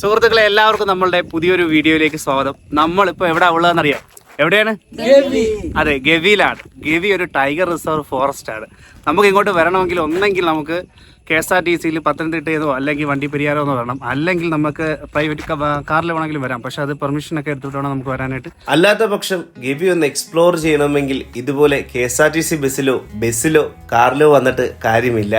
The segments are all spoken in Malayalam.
സുഹൃത്തുക്കളെ എല്ലാവർക്കും നമ്മളുടെ പുതിയൊരു വീഡിയോയിലേക്ക് സ്വാഗതം. നമ്മളിപ്പോ എവിടെ ഉള്ളതെന്നറിയാം? എവിടെയാണ്? അതെ ഗവിയിലാണ്. ഗവി ഒരു ടൈഗർ റിസർവ് ഫോറസ്റ്റ് ആണ്. നമുക്ക് ഇങ്ങോട്ട് വരണമെങ്കിൽ ഒന്നെങ്കിൽ നമുക്ക് കെ എസ് ആർ ടി സിയിൽ പത്തനംതിട്ടയെന്നോ അല്ലെങ്കിൽ വണ്ടിപ്പെരിയാറോ എന്നോ വരണം. അല്ലെങ്കിൽ നമുക്ക് പ്രൈവറ്റ് കാറിൽ വേണമെങ്കിലും വരാം. പക്ഷെ അത് പെർമിഷൻ ഒക്കെ എടുത്തിട്ട് വേണം നമുക്ക് വരാനായിട്ട്. അല്ലാത്ത പക്ഷം ഗവി ഒന്ന് എക്സ്പ്ലോർ ചെയ്യണമെങ്കിൽ ഇതുപോലെ K S R T C ബസ്സിലോ ബസ്സിലോ കാറിലോ വന്നിട്ട് കാര്യമില്ല.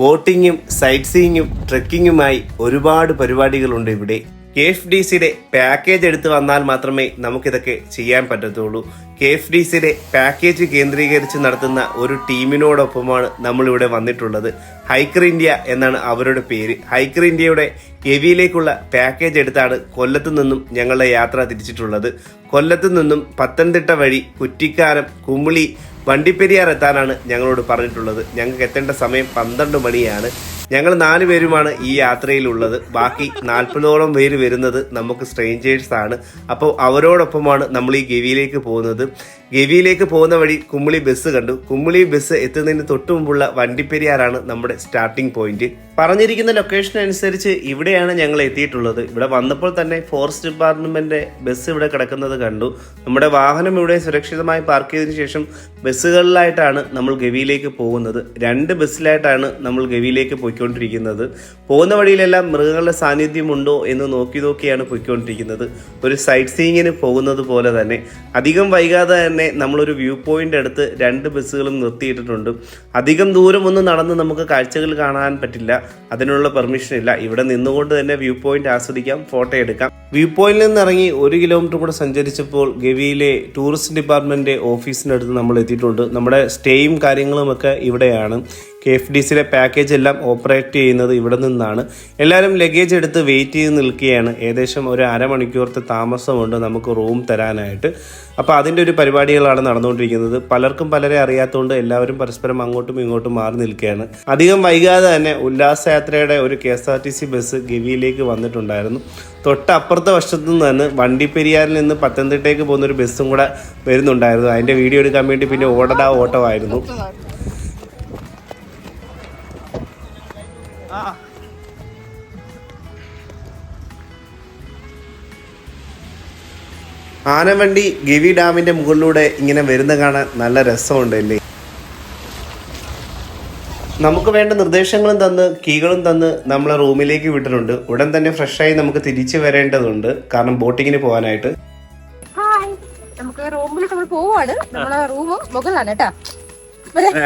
ബോട്ടിങ്ങും സൈറ്റ് സീയിങ്ങും ട്രെക്കിങ്ങുമായി ഒരുപാട് പരിപാടികളുണ്ട് ഇവിടെ. കെ എഫ് ഡി സിയുടെ പാക്കേജ് എടുത്ത് വന്നാൽ മാത്രമേ നമുക്കിതൊക്കെ ചെയ്യാൻ പറ്റത്തുള്ളൂ. കെ എഫ് ഡി സിയുടെ പാക്കേജ് കേന്ദ്രീകരിച്ച് നടത്തുന്ന ഒരു ടീമിനോടൊപ്പമാണ് നമ്മളിവിടെ വന്നിട്ടുള്ളത്. ഹൈക്കർ ഇന്ത്യ എന്നാണ് അവരുടെ പേര്. ഹൈക്കർ ഇന്ത്യയുടെ കെവിയിലേക്കുള്ള പാക്കേജ് എടുത്താണ് കൊല്ലത്തു നിന്നും ഞങ്ങളുടെ യാത്ര തിരിച്ചിട്ടുള്ളത്. കൊല്ലത്തു നിന്നും പത്തനംതിട്ട വഴി കുറ്റിക്കാനം കുമിളി വണ്ടിപ്പെരിയാർ എത്താനാണ് ഞങ്ങളോട് പറഞ്ഞിട്ടുള്ളത്. ഞങ്ങൾക്ക് എത്തേണ്ട സമയം പന്ത്രണ്ട് മണിയാണ്. ഞങ്ങൾ നാല് പേരുമാണ് ഈ യാത്രയിലുള്ളത്. ബാക്കി നാൽപ്പതോളം പേര് വരുന്നത് നമുക്ക് സ്ട്രേഞ്ചേഴ്സ് ആണ്. അപ്പോൾ അവരോടൊപ്പമാണ് നമ്മൾ ഈ ഗവിയിലേക്ക് പോകുന്നത്. ഗവിയിലേക്ക് പോകുന്ന വഴി കുമ്മിളി ബസ് കണ്ടു. കുമ്മിളി ബസ് എത്തുന്നതിന് തൊട്ടു മുമ്പുള്ള വണ്ടിപ്പെരിയാറാണ് നമ്മുടെ സ്റ്റാർട്ടിംഗ് പോയിന്റ് പറഞ്ഞിരിക്കുന്ന ലൊക്കേഷൻ അനുസരിച്ച് ഇവിടെയാണ് ഞങ്ങൾ എത്തിയിട്ടുള്ളത്. ഇവിടെ വന്നപ്പോൾ തന്നെ ഫോറസ്റ്റ് ഡിപ്പാർട്ട്മെന്റ് ബസ് ഇവിടെ കിടക്കുന്നത് കണ്ടു. നമ്മുടെ വാഹനം ഇവിടെ സുരക്ഷിതമായി പാർക്ക് ചെയ്തതിനു ശേഷം ബസ്സുകളിലായിട്ടാണ് നമ്മൾ ഗവിയിലേക്ക് പോകുന്നത്. രണ്ട് ബസ്സിലായിട്ടാണ് നമ്മൾ ഗവിയിലേക്ക് പോയിക്കൊണ്ടിരിക്കുന്നത്. പോകുന്ന വഴിയിലെല്ലാം മൃഗങ്ങളുടെ സാന്നിധ്യമുണ്ടോ എന്ന് നോക്കി നോക്കിയാണ് പോയിക്കൊണ്ടിരിക്കുന്നത്. ഒരു സൈറ്റ് സീയിങ്ങിന് പോകുന്നത് പോലെ തന്നെ. അധികം വൈകാതെ തന്നെ നമ്മളൊരു വ്യൂ പോയിന്റ് അടുത്ത് രണ്ട് ബസ്സുകളും നിർത്തിയിട്ടിട്ടുണ്ട്. അധികം ദൂരം ഒന്നും നടന്ന് നമുക്ക് കാഴ്ചകൾ കാണാൻ പറ്റില്ല. അതിനുള്ള പെർമിഷൻ ഇല്ല. ഇവിടെ നിന്നുകൊണ്ട് തന്നെ വ്യൂ പോയിന്റ് ആസ്വദിക്കാം ഫോട്ടോ എടുക്കാം. വ്യൂ പോയിന്റിൽ നിന്ന് ഇറങ്ങി ഒരു കിലോമീറ്റർ കൂടെ സഞ്ചരിച്ചപ്പോൾ ഗവിയിലെ ടൂറിസ്റ്റ് ഡിപ്പാർട്ട്മെന്റ് ഓഫീസിനടുത്ത് നമ്മൾ എത്തിയിട്ടുണ്ട്. നമ്മുടെ സ്റ്റേയും കാര്യങ്ങളും ഒക്കെ ഇവിടെയാണ്. കെ എഫ് ഡി സിയിലെ പാക്കേജ് എല്ലാം ഓപ്പറേറ്റ് ചെയ്യുന്നത് ഇവിടെ നിന്നാണ്. എല്ലാവരും ലഗേജ് എടുത്ത് വെയിറ്റ് ചെയ്ത് നിൽക്കുകയാണ്. ഏകദേശം ഒരു അരമണിക്കൂറത്തെ താമസമുണ്ട് നമുക്ക് റൂം തരാനായിട്ട്. അപ്പോൾ അതിന്റെ ഒരു പരിപാടികളാണ് നടന്നുകൊണ്ടിരിക്കുന്നത്. പലർക്കും പലരെ അറിയാത്തതുകൊണ്ട് എല്ലാവരും പരസ്പരം അങ്ങോട്ടും ഇങ്ങോട്ടും മാറി നിൽക്കുകയാണ്. അധികം വൈകാതെ തന്നെ ഉല്ലാസയാത്രയുടെ ഒരു K S R T C bus ഗവിയിലേക്ക് വന്നിട്ടുണ്ടായിരുന്നു. തൊട്ടപ്പുറത്തെ വശത്തു നിന്ന് തന്നെ വണ്ടിപ്പെരിയാറിൽ നിന്ന് പത്തനംതിട്ടയ്ക്ക് പോകുന്ന ഒരു ബസ്സും കൂടെ വരുന്നുണ്ടായിരുന്നു. അതിന്റെ വീഡിയോ എടുക്കാൻ വേണ്ടി പിന്നെ ഓടടാ ഓട്ടമായിരുന്നു ആനവണ്ടി ഗവി ഡാമിന്റെ മുകളിലൂടെ ഇങ്ങനെ വരുന്ന കാണാൻ നല്ല രസമുണ്ടല്ലേ നമുക്ക് വേണ്ട നിർദ്ദേശങ്ങളും തന്ന് കീകളും തന്ന് നമ്മളെ റൂമിലേക്ക് വിട്ടിട്ടുണ്ട്. ഉടൻ തന്നെ ഫ്രഷായി നമുക്ക് തിരിച്ചു വരേണ്ടതുണ്ട്. കാരണം ബോട്ടിങ്ങിന് പോകാനായിട്ട്. നമുക്ക് റൂമിലേക്ക് നമ്മൾ പോവാണ്. നമ്മളെ റൂം മുകളിലാണ് കേട്ടാ.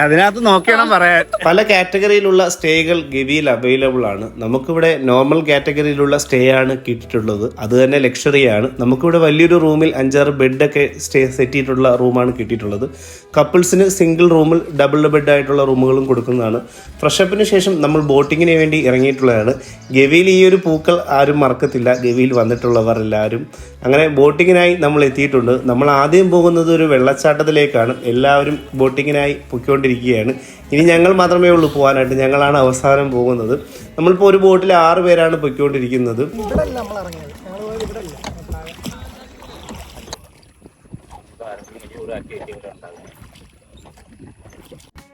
അതിനകത്ത് നോക്കിയാണ് പറയാൻ. പല കാറ്റഗറിയിലുള്ള സ്റ്റേകൾ ഗവിയിൽ അവൈലബിൾ ആണ്. നമുക്കിവിടെ നോർമൽ കാറ്റഗറിയിലുള്ള സ്റ്റേ ആണ് കിട്ടിയിട്ടുള്ളത്. അത് തന്നെ ലക്ഷറിയാണ് നമുക്കിവിടെ വലിയൊരു റൂമിൽ അഞ്ചാറ് ബെഡൊക്കെ സ്റ്റേ സെറ്റ് ചെയ്തിട്ടുള്ള റൂമാണ് കിട്ടിയിട്ടുള്ളത്. കപ്പിൾസിന് സിംഗിൾ റൂമിൽ ഡബിൾ ബെഡ് ആയിട്ടുള്ള റൂമുകളും കൊടുക്കുന്നതാണ്. ഫ്രഷപ്പിന് ശേഷം നമ്മൾ ബോട്ടിങ്ങിന് വേണ്ടി ഇറങ്ങിയിട്ടുള്ളതാണ്. ഗവിയിൽ ഈ ഒരു പൂക്കൾ ആരും മറക്കത്തില്ല. ഗവിയിൽ വന്നിട്ടുള്ളവർ എല്ലാവരും. അങ്ങനെ ബോട്ടിങ്ങിനായി നമ്മൾ എത്തിയിട്ടുണ്ട്. നമ്മൾ ആദ്യം പോകുന്നത് ഒരു വെള്ളച്ചാട്ടത്തിലേക്കാണ്. എല്ലാവരും ബോട്ടിങ്ങിനായി പൊയ്ക്കൊണ്ടിരിക്കുകയാണ്. ഇനി ഞങ്ങൾ മാത്രമേ ഉള്ളൂ പോകാനായിട്ട്. ഞങ്ങളാണ് അവസാനം പോകുന്നത്. നമ്മളിപ്പോൾ ഒരു ബോട്ടിൽ ആറ് പേരാണ് പൊയ്ക്കൊണ്ടിരിക്കുന്നത്.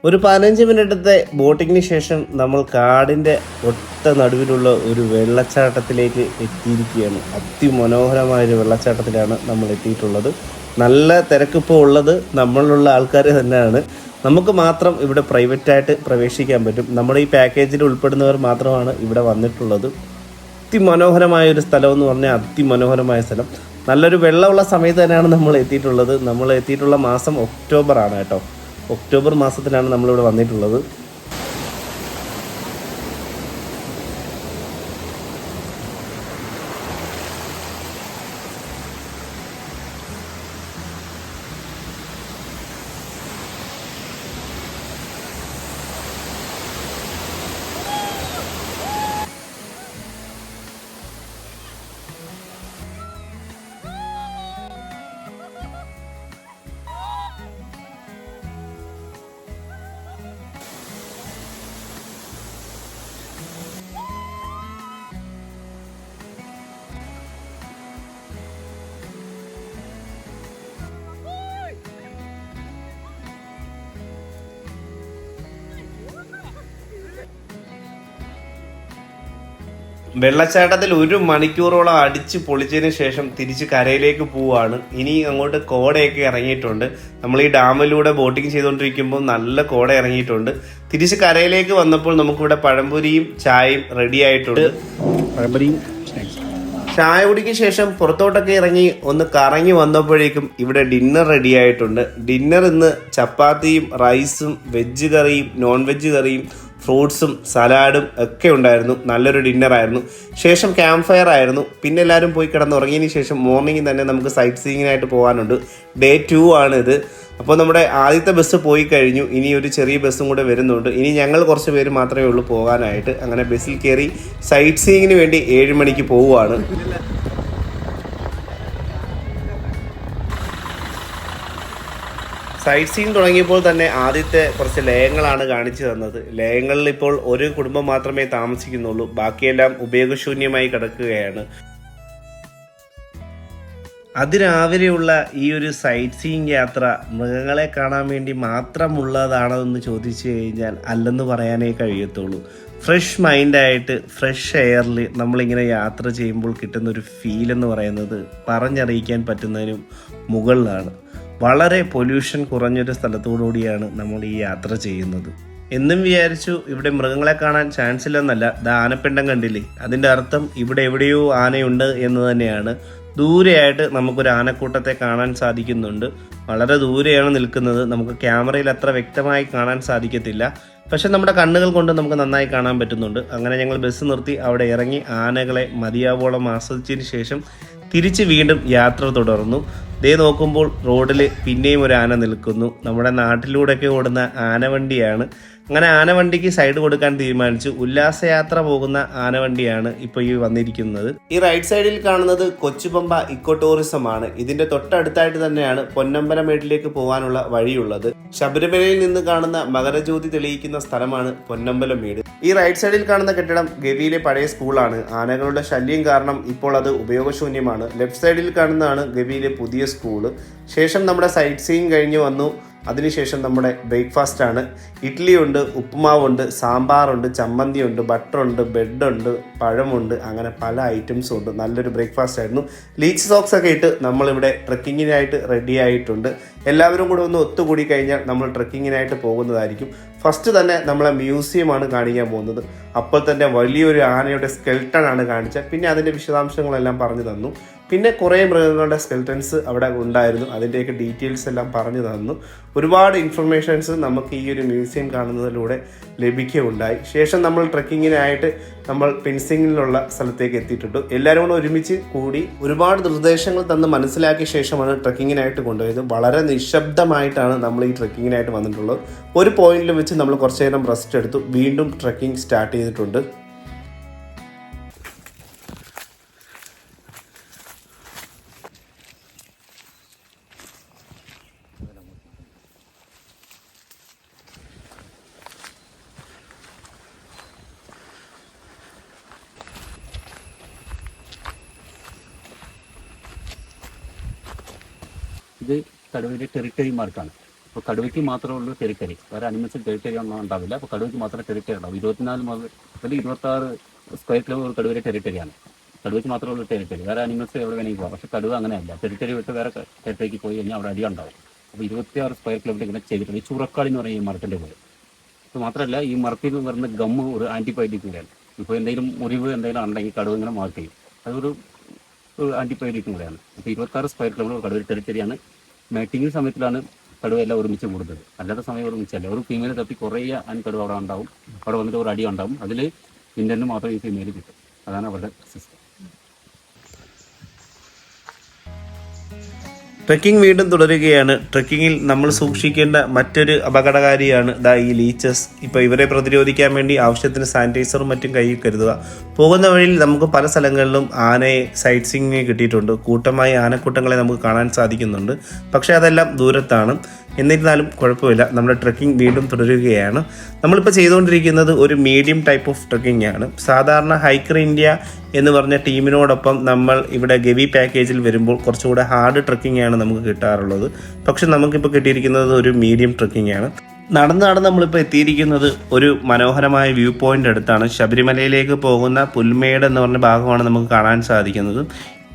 ഒരു പതിനഞ്ച് മിനിറ്റത്തെ ബോട്ടിങ്ങിന് ശേഷം നമ്മൾ കാടിന്റെ ഒട്ട നടുവിലുള്ള ഒരു വെള്ളച്ചാട്ടത്തിലേക്ക് എത്തിയിരിക്കുകയാണ്. അതിമനോഹരമായ ഒരു വെള്ളച്ചാട്ടത്തിലാണ് നമ്മൾ എത്തിയിട്ടുള്ളത്. നല്ല തിരക്കിപ്പോൾ ഉള്ളത് നമ്മളിലുള്ള ആൾക്കാർ തന്നെയാണ്. നമുക്ക് മാത്രം ഇവിടെ പ്രൈവറ്റായിട്ട് പ്രവേശിക്കാൻ പറ്റും. നമ്മുടെ ഈ പാക്കേജിൽ ഉൾപ്പെടുന്നവർ മാത്രമാണ് ഇവിടെ വന്നിട്ടുള്ളത്. അതിമനോഹരമായ ഒരു സ്ഥലം എന്ന് പറഞ്ഞാൽ അതിമനോഹരമായ സ്ഥലം. നല്ലൊരു വെള്ളമുള്ള സമയത്ത് തന്നെയാണ് നമ്മൾ എത്തിയിട്ടുള്ളത്. നമ്മൾ എത്തിയിട്ടുള്ള മാസം ഒക്ടോബർ ആണ് കേട്ടോ. ഒക്ടോബർ മാസത്തിലാണ് നമ്മളിവിടെ വന്നിട്ടുള്ളത്. വെള്ളച്ചാട്ടത്തിൽ ഒരു മണിക്കൂറോളം അടിച്ച് പൊളിച്ചതിന് ശേഷം തിരിച്ച് കരയിലേക്ക് പോവാണ് ഇനി അങ്ങോട്ട് കോടയൊക്കെ ഇറങ്ങിയിട്ടുണ്ട്. നമ്മൾ ഈ ഡാമിലൂടെ ബോട്ടിംഗ് ചെയ്തുകൊണ്ടിരിക്കുമ്പോൾ നല്ല കോട ഇറങ്ങിയിട്ടുണ്ട്. തിരിച്ച് കരയിലേക്ക് വന്നപ്പോൾ നമുക്കിവിടെ പഴംപൊരിയും ചായയും റെഡി ആയിട്ടുണ്ട്. പഴംപൊരിയും ചായ കുടിക്ക് ശേഷം പുറത്തോട്ടൊക്കെ ഇറങ്ങി ഒന്ന് കറങ്ങി വന്നപ്പോഴേക്കും ഇവിടെ ഡിന്നർ റെഡി ആയിട്ടുണ്ട്. ഡിന്നർ ഇന്ന് ചപ്പാത്തിയും റൈസും വെജ് കറിയും നോൺ വെജ് കറിയും ഫ്രൂട്ട്സും സലാഡും ഒക്കെ ഉണ്ടായിരുന്നു. നല്ലൊരു ഡിന്നർ ആയിരുന്നു. ശേഷം ക്യാമ്പ് ഫയർ ആയിരുന്നു. പിന്നെ എല്ലാവരും പോയി കിടന്ന് കിടന്നുറങ്ങിയതിന് ശേഷം മോർണിംഗ് തന്നെ നമുക്ക് സൈറ്റ് സീയിങ്ങിനായിട്ട് പോകാനുണ്ട്. ഡേ ടു ആണ് ഇത്. അപ്പോൾ നമ്മുടെ ആദ്യത്തെ ബസ് പോയി കഴിഞ്ഞു. ഇനി ഒരു ചെറിയ ബസ്സും കൂടെ വരുന്നുണ്ട്. ഇനി ഞങ്ങൾ കുറച്ച് പേര് മാത്രമേ ഉള്ളൂ പോകാനായിട്ട്. അങ്ങനെ ബസ്സിൽ കയറി സൈറ്റ് സീയിങ്ങിന് വേണ്ടി ഏഴ് മണിക്ക് പോവുകയാണ്. സൈറ്റ് സീൻ തുടങ്ങിയപ്പോൾ തന്നെ ആദ്യത്തെ കുറച്ച് ലയങ്ങളാണ് കാണിച്ചു തന്നത്. ലയങ്ങളിൽ ഇപ്പോൾ ഒരു കുടുംബം മാത്രമേ താമസിക്കുന്നുള്ളൂ. ബാക്കിയെല്ലാം ഉപയോഗശൂന്യമായി കിടക്കുകയാണ്. അതിരാവിലെയുള്ള ഈ ഒരു സൈറ്റ് സീയിങ് യാത്ര മൃഗങ്ങളെ കാണാൻ വേണ്ടി മാത്രമുള്ളതാണതെന്ന് ചോദിച്ചു കഴിഞ്ഞാൽ അല്ലെന്ന് പറയാനേ കഴിയത്തുള്ളൂ. ഫ്രഷ് മൈൻഡായിട്ട് ഫ്രഷ് എയറിൽ നമ്മളിങ്ങനെ യാത്ര ചെയ്യുമ്പോൾ കിട്ടുന്ന ഒരു ഫീൽ എന്ന് പറയുന്നത് പറഞ്ഞറിയിക്കാൻ പറ്റുന്നതിനും മുകളിലാണ്. വളരെ പൊല്യൂഷൻ കുറഞ്ഞൊരു സ്ഥലത്തോടുകൂടിയാണ് നമ്മൾ ഈ യാത്ര ചെയ്യുന്നത്. എന്നും വിചാരിച്ചു ഇവിടെ മൃഗങ്ങളെ കാണാൻ ചാൻസ് ഇല്ലെന്നല്ല ആനപ്പിണ്ടം കണ്ടില്ലേ? അതിന്റെ അർത്ഥം ഇവിടെ എവിടെയോ ആനയുണ്ട് എന്ന് തന്നെയാണ്. ദൂരെയായിട്ട് നമുക്കൊരു ആനക്കൂട്ടത്തെ കാണാൻ സാധിക്കുന്നുണ്ട്. വളരെ ദൂരെയാണ് നിൽക്കുന്നത്. നമുക്ക് ക്യാമറയിൽ അത്ര വ്യക്തമായി കാണാൻ സാധിക്കത്തില്ല. പക്ഷെ നമ്മുടെ കണ്ണുകൾ കൊണ്ട് നമുക്ക് നന്നായി കാണാൻ പറ്റുന്നുണ്ട്. അങ്ങനെ ഞങ്ങൾ ബസ് നിർത്തി അവിടെ ഇറങ്ങി ആനകളെ മതിയാവോളം ആസ്വദിച്ചതിന് ശേഷം തിരിച്ച് വീണ്ടും യാത്ര തുടർന്നു. ദേ നോക്കുമ്പോൾ റോഡിൽ പിന്നെയും ഒരു ആന നിൽക്കുന്നു. നമ്മുടെ നാട്ടിലൂടെയൊക്കെ ഓടുന്ന ആനവണ്ടിയാണ് അങ്ങനെ ആനവണ്ടിക്ക് സൈഡ് കൊടുക്കാൻ തീരുമാനിച്ചു. ഉല്ലാസയാത്ര പോകുന്ന ആനവണ്ടിയാണ് ഇപ്പോൾ ഈ വന്നിരിക്കുന്നത്. ഈ റൈറ്റ് സൈഡിൽ കാണുന്നത് കൊച്ചുപമ്പ ഇക്കോ ടൂറിസം ആണ്. ഇതിന്റെ തൊട്ടടുത്തായിട്ട് തന്നെയാണ് പൊന്നമ്പലമേട്ടിലേക്ക് പോകാനുള്ള വഴിയുള്ളത്. ശബരിമലയിൽ നിന്ന് കാണുന്ന മകരജ്യോതി തെളിയിക്കുന്ന സ്ഥലമാണ് പൊന്നമ്പലമേട് ഈ റൈറ്റ് സൈഡിൽ കാണുന്ന കെട്ടിടം ഗവിയിലെ പഴയ സ്കൂളാണ് ആനകളുടെ ശല്യം കാരണം ഇപ്പോൾ അത് ഉപയോഗശൂന്യമാണ്. ലെഫ്റ്റ് സൈഡിൽ കാണുന്നതാണ് ഗവിയിലെ പുതിയ സ്കൂൾ ശേഷം നമ്മുടെ സൈറ്റ് സീയിങ് കഴിഞ്ഞു വന്നു. അതിനുശേഷം നമ്മുടെ ബ്രേക്ക്ഫാസ്റ്റ് ആണ് ഇഡ്ഡലി ഉണ്ട് ഉപ്പുമാവുണ്ട് സാമ്പാറുണ്ട് ചമ്മന്തിയുണ്ട് ബട്ടറുണ്ട് ബ്രെഡുണ്ട് പഴമുണ്ട് അങ്ങനെ പല ഐറ്റംസും ഉണ്ട്. നല്ലൊരു ബ്രേക്ക്ഫാസ്റ്റ് ആയിരുന്നു ലീച്ച് സോക്സ് ഒക്കെ ഇട്ട് നമ്മളിവിടെ ട്രക്കിങ്ങിനായിട്ട് റെഡി ആയിട്ടുണ്ട്. എല്ലാവരും കൂടെ ഒന്ന് ഒത്തുകൂടി കഴിഞ്ഞാൽ നമ്മൾ ട്രക്കിങ്ങിനായിട്ട് പോകുന്നതായിരിക്കും. ഫസ്റ്റ് തന്നെ നമ്മളെ മ്യൂസിയമാണ് കാണിക്കാൻ പോകുന്നത്. അപ്പോൾ തന്നെ വലിയൊരു ആനയുടെ സ്കെൽട്ടൺ ആണ് കാണിച്ചത്. പിന്നെ അതിന്റെ വിശദാംശങ്ങളെല്ലാം പറഞ്ഞു തന്നു. പിന്നെ കുറേ മൃഗങ്ങളുടെ സ്കെൽറ്റൻസ് അവിടെ ഉണ്ടായിരുന്നു. അതിന്റെയൊക്കെ ഡീറ്റെയിൽസ് എല്ലാം പറഞ്ഞു തന്നു. ഒരുപാട് ഇൻഫർമേഷൻസ് നമുക്ക് ഈ ഒരു മ്യൂസിയം കാണുന്നതിലൂടെ ലഭിക്കുകയുണ്ടായി. ശേഷം നമ്മൾ ട്രക്കിങ്ങിനായിട്ട് നമ്മൾ പെൻസിങ്ങിലുള്ള സ്ഥലത്തേക്ക് എത്തിയിട്ടുണ്ട്. എല്ലാവരും കൂടെ ഒരുമിച്ച് കൂടി ഒരുപാട് നിർദ്ദേശങ്ങൾ തന്ന് മനസ്സിലാക്കിയ ശേഷമാണ് ട്രക്കിങ്ങിനായിട്ട് കൊണ്ടുപോയത്. വളരെ നിശബ്ദമായിട്ടാണ് നമ്മൾ ഈ ട്രക്കിങ്ങിനായിട്ട് വന്നിട്ടുള്ളത്. ഒരു പോയിന്റിൽ വെച്ച് നമ്മൾ കുറച്ച് നേരം റെസ്റ്റ് എടുത്തു. വീണ്ടും ട്രക്കിംഗ് സ്റ്റാർട്ട് ചെയ്തിട്ടുണ്ട്. ഇത് കടുവയുടെ ടെറിട്ടറി മാർക്കാണ്. അപ്പോൾ കടുവയ്ക്ക് മാത്രമേ ഉള്ളൂ ടെറിട്ടറി വേറെ അനിമൽസിൽ ടെറിട്ടറി ഒന്നും ഉണ്ടാവില്ല. അപ്പോൾ കടുവയ്ക്ക് മാത്രമേ ടെറിട്ടറി ഉണ്ടാവും ഇരുപത്തിനാല് മുതൽ ഇരുപത്താറ് സ്ക്വയർ കിലോ ഒരു കടുവയുടെ ടെറിട്ടറിയാണ് കടുവയ്ക്ക് മാത്രമേ ഉള്ളൂ ടെറിട്ടറി വേറെ അനിമൽസ് എവിടെ വേണമെങ്കിൽ പോകാം പക്ഷേ കടുവ അങ്ങനെയല്ല. ടെറിട്ടറി വിട്ട് വേറെ ടെറിട്ടറിക്ക് പോയി കഴിഞ്ഞാൽ അവിടെ അടി ഉണ്ടാവും. അപ്പോൾ ഇരുപത്തിയാറ് സ്ക്വയർ കിലോമീറ്റർ ഇങ്ങനെ ചെയ്തിട്ടുണ്ട്. ഈ ചുറക്കാളി എന്ന് പറയുന്ന ഈ മരത്തിന്റെ പോലെ അത് മാത്രമല്ല ഈ മരത്തിൽ നിന്ന് വരുന്ന ഗമ്മ് ഒരു ആന്റിബയോട്ടിക് കൂടെയാണ്. ഇപ്പോൾ എന്തെങ്കിലും മുറിവ് എന്തെങ്കിലും ഉണ്ടെങ്കിൽ കടുവ ഇങ്ങനെ മാർക്ക് ചെയ്യും. അതൊരു ഒരു ആന്റിബയോട്ടിക് കൂടെയാണ്. അപ്പോൾ ഇരുപത്താറ് സ്ക്വയർ കിലോമീറ്റർ കടുവ ടെറിട്ടറിയാണ് മാറ്റിങ്ങിങ് സമയത്തിലാണ് കടുവ എല്ലാം ഒരുമിച്ച് കൂടുന്നത്. അല്ലാത്ത സമയം ഒരുമിച്ചല്ല ഒരു ഫീമെയിൽ തപ്പി കുറേ ആൻ കടുവ അവിടെ ഉണ്ടാവും. അവിടെ വന്നിട്ട് ഒരു അടി ഉണ്ടാവും. അതിൽ ഇന്ത്യന് മാത്രം ഈ ഫീമെയിൽ കിട്ടും. അതാണ് അവരുടെ സിസ്റ്റം ട്രക്കിംഗ് വീണ്ടും തുടരുകയാണ്. ട്രക്കിങ്ങിൽ നമ്മൾ സൂക്ഷിക്കേണ്ട മറ്റൊരു അപകടകാരിയാണ് ദാ ഈ ലീച്ചസ് ഇപ്പോൾ ഇവരെ പ്രതിരോധിക്കാൻ വേണ്ടി ആവശ്യത്തിന് സാനിറ്റൈസറും മറ്റും കയ്യിൽ കരുതുക. പോകുന്ന വഴിയിൽ നമുക്ക് പല സ്ഥലങ്ങളിലും ആനയെ സൈറ്റ് സീയിങ് കിട്ടിയിട്ടുണ്ട്. കൂട്ടമായി ആനക്കൂട്ടങ്ങളെ നമുക്ക് കാണാൻ സാധിക്കുന്നുണ്ട്. പക്ഷേ അതെല്ലാം ദൂരത്താണ്. എന്നിരുന്നാലും കുഴപ്പമില്ല. നമ്മുടെ ട്രക്കിംഗ് വീണ്ടും തുടരുകയാണ്. നമ്മളിപ്പോൾ ചെയ്തുകൊണ്ടിരിക്കുന്നത് ഒരു മീഡിയം ടൈപ്പ് ഓഫ് ട്രക്കിംഗ് ആണ്. സാധാരണ ഹൈക്കർ ഇന്ത്യ എന്ന് പറഞ്ഞ ടീമിനോടൊപ്പം നമ്മൾ ഇവിടെ ഗവി പാക്കേജിൽ വരുമ്പോൾ കുറച്ചുകൂടെ ഹാർഡ് ട്രക്കിംഗ് ആണ് നമുക്ക് കിട്ടാറുള്ളത്. പക്ഷെ നമുക്കിപ്പോൾ കിട്ടിയിരിക്കുന്നത് ഒരു മീഡിയം ട്രക്കിംഗ് ആണ്. നടന്ന് നടന്ന് നമ്മളിപ്പോൾ എത്തിയിരിക്കുന്നത് ഒരു മനോഹരമായ വ്യൂ പോയിന്റ് അടുത്താണ്. ശബരിമലയിലേക്ക് പോകുന്ന പുൽമേട് എന്ന് പറഞ്ഞ ഭാഗമാണ് നമുക്ക് കാണാൻ സാധിക്കുന്നത്.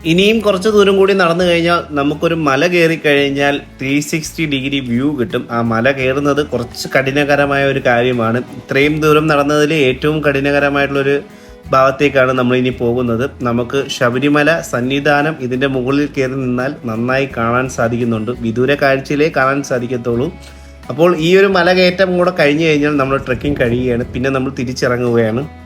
ഇനിയും കുറച്ച് ദൂരം കൂടി നടന്നു കഴിഞ്ഞാൽ നമുക്കൊരു മല കയറി കഴിഞ്ഞാൽ ത്രീ സിക്സ്റ്റി ഡിഗ്രി വ്യൂ കിട്ടും. ആ മല കയറുന്നത് കുറച്ച് കഠിനകരമായ ഒരു കാര്യമാണ്. ഇത്രയും ദൂരം നടന്നതിൽ ഏറ്റവും കഠിനകരമായിട്ടുള്ളൊരു ഭാഗത്തേക്കാണ് നമ്മൾ ഇനി പോകുന്നത്. നമുക്ക് ശബരിമല സന്നിധാനം ഇതിന്റെ മുകളിൽ കയറി നിന്നാൽ നന്നായി കാണാൻ സാധിക്കുന്നുണ്ട്. വിദൂര കാഴ്ചയിലേ കാണാൻ സാധിക്കത്തുള്ളൂ. അപ്പോൾ ഈ ഒരു മല കയറ്റം കൂടെ കഴിഞ്ഞു കഴിഞ്ഞാൽ നമ്മൾ ട്രക്കിംഗ് കഴിയുകയാണ്. പിന്നെ നമ്മൾ തിരിച്ചിറങ്ങുകയാണ്.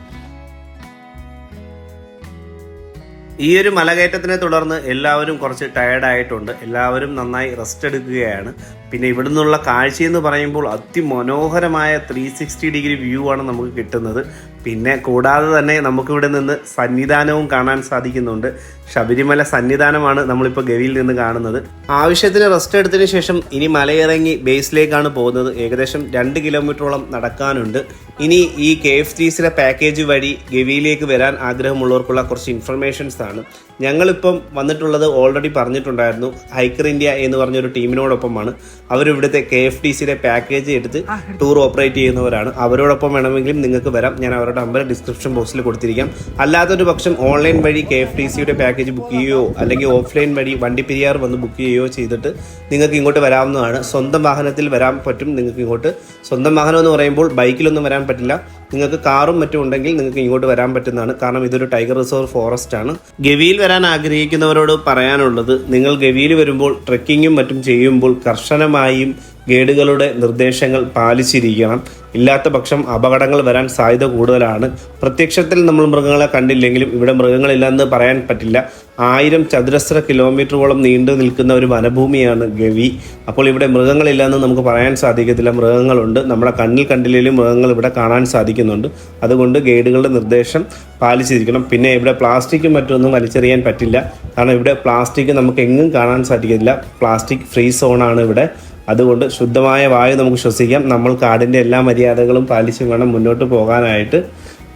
ഈ ഒരു മലകയറ്റത്തിനെ തുടർന്ന് എല്ലാവരും കുറച്ച് ടയർഡായിട്ടുണ്ട് എല്ലാവരും നന്നായി റെസ്റ്റ് എടുക്കുകയാണ്. പിന്നെ ഇവിടെ നിന്നുള്ള കാഴ്ചയെന്ന് പറയുമ്പോൾ അതിമനോഹരമായ ത്രീ സിക്സ്റ്റി ഡിഗ്രി വ്യൂ ആണ് നമുക്ക് കിട്ടുന്നത്. പിന്നെ കൂടാതെ തന്നെ നമുക്കിവിടെ നിന്ന് സന്നിധാനവും കാണാൻ സാധിക്കുന്നുണ്ട്. ശബരിമല സന്നിധാനമാണ് നമ്മളിപ്പോൾ ഗവിയിൽ നിന്ന് കാണുന്നത്. ആവശ്യത്തിന് റെസ്റ്റ് എടുത്തതിന് ശേഷം ഇനി മലയിറങ്ങി ബേസിലേക്കാണ് പോകുന്നത്. ഏകദേശം രണ്ട് കിലോമീറ്ററോളം നടക്കാനുണ്ട്. ഇനി ഈ കെ എഫ് ത്രീസിലെ പാക്കേജ് വഴി ഗവിയിലേക്ക് വരാൻ ആഗ്രഹമുള്ളവർക്കുള്ള കുറച്ച് ഇൻഫർമേഷൻസ് ആണ്. ഞങ്ങളിപ്പം വന്നിട്ടുള്ളത് ഓൾറെഡി പറഞ്ഞിട്ടുണ്ടായിരുന്നു. ഹൈക്കർ ഇന്ത്യ എന്ന് പറഞ്ഞൊരു ടീമിനോടൊപ്പമാണ്. അവരിവിടുത്തെ കെ എഫ് ടി സിയിലെ പാക്കേജ് എടുത്ത് ടൂർ ഓപ്പറേറ്റ് ചെയ്യുന്നവരാണ്. അവരോടൊപ്പം വേണമെങ്കിലും നിങ്ങൾക്ക് വരാം. ഞാൻ അവരുടെ നമ്പർ ഡിസ്ക്രിപ്ഷൻ ബോക്സിൽ കൊടുത്തിരിക്കാം. അല്ലാത്തൊരു പക്ഷം ഓൺലൈൻ വഴി കെ എഫ് ടി സിയുടെ പാക്കേജ് ബുക്ക് ചെയ്യുകയോ അല്ലെങ്കിൽ ഓഫ്ലൈൻ വഴി വണ്ടി പെരിയാർ വന്ന് ബുക്ക് ചെയ്യുകയോ ചെയ്തിട്ട് നിങ്ങൾക്ക് ഇങ്ങോട്ട് വരാവുന്നതാണ്. സ്വന്തം വാഹനത്തിൽ വരാൻ പറ്റും നിങ്ങൾക്ക് ഇങ്ങോട്ട്. സ്വന്തം വാഹനം എന്ന് പറയുമ്പോൾ ബൈക്കിലൊന്നും വരാൻ പറ്റില്ല. നിങ്ങൾക്ക് കാറും മറ്റും ഉണ്ടെങ്കിൽ നിങ്ങൾക്ക് ഇങ്ങോട്ട് വരാൻ പറ്റുന്നതാണ്. കാരണം ഇതൊരു ടൈഗർ റിസർവ് ഫോറസ്റ്റ് ആണ്. ഗവിയിൽ വരാൻ ആഗ്രഹിക്കുന്നവരോട് പറയാനുള്ളത് നിങ്ങൾ ഗവിയിൽ വരുമ്പോൾ ട്രെക്കിങ്ങും മറ്റും ചെയ്യുമ്പോൾ കർശനമായും ഗൈഡുകളുടെ നിർദ്ദേശങ്ങൾ പാലിച്ചിരിക്കണം. ഇല്ലാത്ത പക്ഷം അപകടങ്ങൾ വരാൻ സാധ്യത കൂടുതലാണ്. പ്രത്യക്ഷത്തിൽ നമ്മൾ മൃഗങ്ങളെ കണ്ടില്ലെങ്കിലും ഇവിടെ മൃഗങ്ങളില്ലെന്ന് പറയാൻ പറ്റില്ല. ആയിരം ചതുരശ്ര കിലോമീറ്ററോളം നീണ്ടു നിൽക്കുന്ന ഒരു വനഭൂമിയാണ് ഗവി. അപ്പോൾ ഇവിടെ മൃഗങ്ങളില്ലെന്ന് നമുക്ക് പറയാൻ സാധിക്കത്തില്ല. മൃഗങ്ങളുണ്ട്. നമ്മുടെ കണ്ണിൽ കണ്ടില്ലെങ്കിലും മൃഗങ്ങൾ ഇവിടെ കാണാൻ സാധിക്കുന്നുണ്ട്. അതുകൊണ്ട് ഗൈഡുകളുടെ നിർദ്ദേശം പാലിച്ചിരിക്കണം. പിന്നെ ഇവിടെ പ്ലാസ്റ്റിക്കും മറ്റൊന്നും വലിച്ചെറിയാൻ പറ്റില്ല. കാരണം ഇവിടെ പ്ലാസ്റ്റിക് നമുക്ക് എങ്ങും കാണാൻ സാധിക്കില്ല പ്ലാസ്റ്റിക് ഫ്രീ സോണാണ് ഇവിടെ. അതുകൊണ്ട് ശുദ്ധമായ വായു നമുക്ക് ശ്വസിക്കാം. നമ്മൾ കാടിന്റെ എല്ലാ മര്യാദകളും പാലിച്ചും വേണം മുന്നോട്ട് പോകാനായിട്ട്.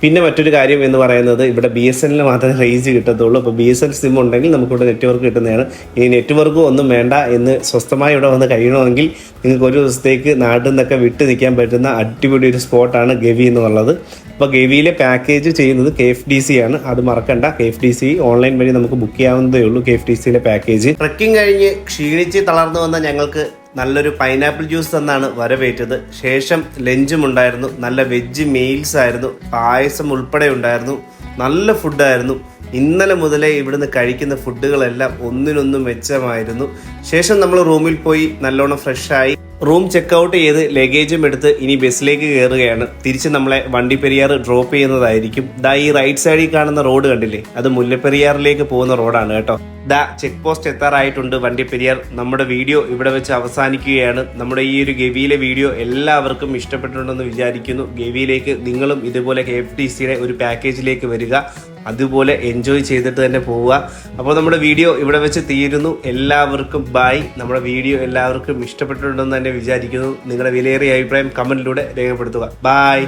പിന്നെ മറ്റൊരു കാര്യം എന്ന് പറയുന്നത് ഇവിടെ ബി എസ് എന്നിൽ മാത്രമേ റേഞ്ച് കിട്ടത്തുള്ളൂ. അപ്പോൾ ബി എസ് എൻ സിം ഉണ്ടെങ്കിൽ നമുക്കിവിടെ നെറ്റ്വർക്ക് കിട്ടുന്നതാണ്. ഈ നെറ്റ്വർക്കും ഒന്നും വേണ്ട എന്ന് സ്വസ്ഥമായി ഇവിടെ വന്ന് കഴിയണമെങ്കിൽ നിങ്ങൾക്ക് ഒരു ദിവസത്തേക്ക് നാട്ടിൽ നിന്നൊക്കെ വിട്ടു നിൽക്കാൻ പറ്റുന്ന അടിപൊളി ഒരു സ്പോട്ടാണ് ഗവി എന്നുള്ളത്. അപ്പോൾ ഗവിയിലെ പാക്കേജ് ചെയ്യുന്നത് കെ എഫ് ഡി സി ആണ്. അത് മറക്കണ്ട. K F D C online വഴി നമുക്ക് ബുക്ക് ചെയ്യാവുന്നതേ ഉള്ളൂ കെ എഫ് ഡി സിയിലെ പാക്കേജ് ട്രക്കിംഗ് കഴിഞ്ഞ് ക്ഷീണിച്ച് തളർന്നു വന്ന ഞങ്ങൾക്ക് നല്ലൊരു പൈനാപ്പിൾ ജ്യൂസ് തന്നാണ് വരവേറ്റത്. ശേഷം ലഞ്ചും ഉണ്ടായിരുന്നു. നല്ല വെജ് മീൽസ് ആയിരുന്നു. പായസം ഉൾപ്പെടെ ഉണ്ടായിരുന്നു. നല്ല ഫുഡായിരുന്നു ഇന്നലെ മുതലേ ഇവിടുന്ന് കഴിക്കുന്ന ഫുഡുകളെല്ലാം ഒന്നിനൊന്നും മെച്ചമായിരുന്നു. ശേഷം നമ്മൾ റൂമിൽ പോയി നല്ലോണം ഫ്രഷായി റൂം ചെക്ക് ഔട്ട് ചെയ്ത് ലഗേജും എടുത്ത് ഇനി ബസ്സിലേക്ക് കയറുകയാണ്. തിരിച്ച് നമ്മളെ വണ്ടിപ്പെരിയാർ ഡ്രോപ്പ് ചെയ്യുന്നതായിരിക്കും. ദാ ഈ റൈറ്റ് സൈഡിൽ കാണുന്ന റോഡ് കണ്ടില്ലേ? അത് മുല്ലപ്പെരിയാറിലേക്ക് പോകുന്ന റോഡാണ് കേട്ടോ. ദാ ചെക്ക് പോസ്റ്റ് എത്താറായിട്ടുണ്ട് വണ്ടിപ്പെരിയാർ നമ്മുടെ വീഡിയോ ഇവിടെ വെച്ച് അവസാനിക്കുകയാണ്. നമ്മുടെ ഈ ഒരു ഗവിയിലെ വീഡിയോ എല്ലാവർക്കും ഇഷ്ടപ്പെട്ടിട്ടുണ്ടെന്ന് വിചാരിക്കുന്നു. ഗവിയിലേക്ക് നിങ്ങളും ഇതുപോലെ കെ എഫ് ടി സിയുടെ ഒരു പാക്കേജിലേക്ക് വരിക. അതുപോലെ എൻജോയ് ചെയ്തിട്ട് തന്നെ പോവുക. അപ്പോൾ നമ്മുടെ വീഡിയോ ഇവിടെ വെച്ച് തീരുന്നു. എല്ലാവർക്കും ബൈ നമ്മുടെ വീഡിയോ എല്ലാവർക്കും ഇഷ്ടപ്പെട്ടിട്ടുണ്ടെന്ന് തന്നെ വിചാരിക്കുന്നു. നിങ്ങളുടെ വിലയേറിയ അഭിപ്രായം കമന്റിലൂടെ രേഖപ്പെടുത്തുക. ബൈ